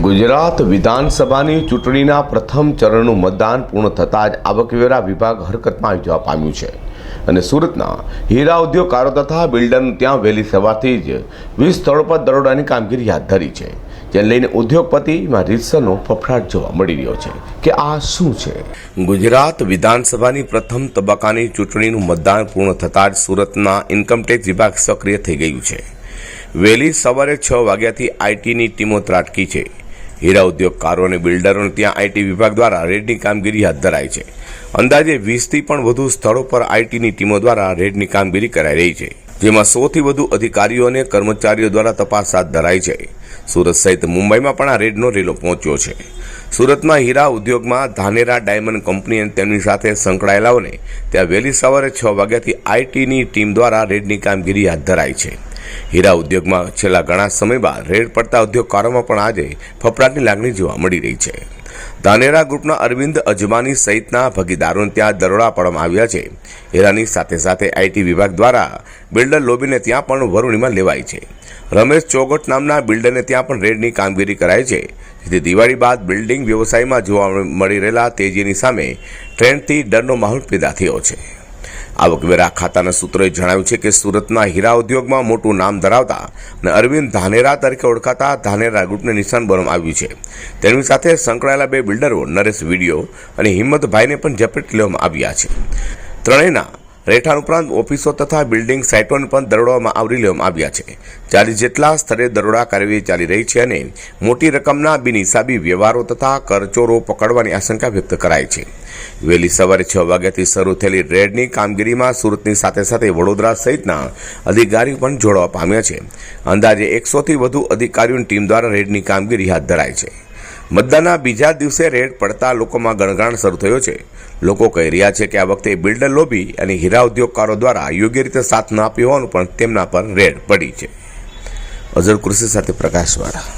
ગુજરાત વિધાનસભાની ચૂંટણીના પ્રથમ ચરણનું મતદાન પૂર્ણ થતાં જ આવકવેરા વિભાગ હરકતમાં જવા પામ્યું છે. અને સુરતના હીરા ઉદ્યોગકારો તથા બિલ્ડરનું ત્યાં વહેલી સવારથી જ વીસ સ્થળો પર દરોડાની કામગીરી હાથ ધરી છે. જેને લઈને ઉદ્યોગપતિમાં રીતસરનો ફફડાટ જોવા મળી રહ્યો છે કે આ શું છે? ગુજરાત વિધાનસભાની પ્રથમ તબક્કાની ચૂંટણીનું મતદાન પૂર્ણ થતાં જ સુરતના ઇન્કમટેક્સ વિભાગ સક્રિય થઈ ગયું છે. વહેલી સવારે છ વાગ્યાથી આઈટીની ટીમો ત્રાટકી છે. હીરા ઉદ્યોગકારો અને બિલ્ડરોને ત્યાં આઈટી વિભાગ દ્વારા રેડની કામગીરી હાથ ધરાઈ છે. અંદાજે વીસથી પણ વધુ સ્થળો પર આઈટીની ટીમો દ્વારા રેડની કામગીરી કરાઈ રહી છે, જેમાં સોથી વધુ અધિકારીઓ અને કર્મચારીઓ દ્વારા તપાસ હાથ ધરાઈ છે. સુરત સહિત મુંબઈમાં પણ આ રેડનો રેલો પહોંચ્યો છે. સુરતમાં હીરા ઉદ્યોગમાં ધાનેરા ડાયમંડ કંપની અને તેમની સાથે સંકળાયેલાઓને ત્યાં વહેલી સવારે છ વાગ્યાથી આઈટીની ટીમ દ્વારા રેડની કામગીરી હાથ ધરાઈ છે. હીરા ઉદ્યોગમાં છેલ્લા ઘણા સમય બાદ રેડ પડતા ઉદ્યોગકારોમાં પણ આજે ફફડાટની લાગણી જોવા મળી રહી છે. ધાનેરા ગ્રુપના અરવિંદ અજમાની સહિતના ભાગીદારોને ત્યાં દરોડા પાડવામાં આવ્યા છે. હીરાની સાથે સાથે આઈટી વિભાગ દ્વારા બિલ્ડર લોબીને ત્યાં પણ વરૂણીમાં લેવાય છે. રમેશ ચોગટ નામના બિલ્ડરને ત્યાં પણ રેડની કામગીરી કરાઈ છે. જેથી દિવાળી બાદ બિલ્ડિંગ વ્યવસાયમાં જોવા મળી રહેલા તેજીની સામે ટ્રેન્ડથી ડરનો માહોલ પેદા થયો છે. આવકવેરા ખાતાના સૂત્રોએ જણાવ્યું છે કે સુરતના હીરા ઉદ્યોગમાં મોટું નામ ધરાવતા અને અરવિંદ ધાનેરા તરીકે ઓળખાતા ધાનેરા ગ્રુપને નિશાન બનાવવામાં આવ્યું છે. તેની સાથે સંકળાયેલા બે બિલ્ડરો, નરેશ વીડિયો અને હિંમતભાઈને પણ ઝપેટ લેવામાં આવ્યા છે. ત્રણેયના રહેઠાણ ઉપરાંત ઓફિસો તથા બિલ્ડિંગ સાઇટોને પણ દરોડવામાં આવરી લેવામાં આવ્યા છે. ચાલીસ જેટલા સ્થળે દરોડા કાર્યવાહી ચાલી રહી છે અને મોટી રકમના બિનહિસાબી વ્યવહારો તથા કરચોરો પકડવાની આશંકા વ્યક્ત કરાઈ છે. વહેલી સવારે છ વાગ્યાથી શરૂ થયેલી રેડની કામગીરીમાં સુરતની સાથે સાથે વડોદરા સહિતના અધિકારીઓ પણ જોડવા પામ્યા છે. અંદાજે એકસોથી વધુ અધિકારીઓની ટીમ દ્વારા રેડની કામગીરી હાથ ધરાઈ છે. મતદાનના બીજા દિવસે રેડ પડતા લોકોમાં ગણગાણ શરૂ થયો છે. લોકો કહી રહ્યા છે કે આ વખતે બિલ્ડર લોબી અને હીરા ઉદ્યોગકારો દ્વારા યોગ્ય રીતે સાથ ન આપ્યો હોવાનું પણ તેમના પર રેડ પડી છે. અઝર કૃષિ સાથે પ્રકાશવાળા.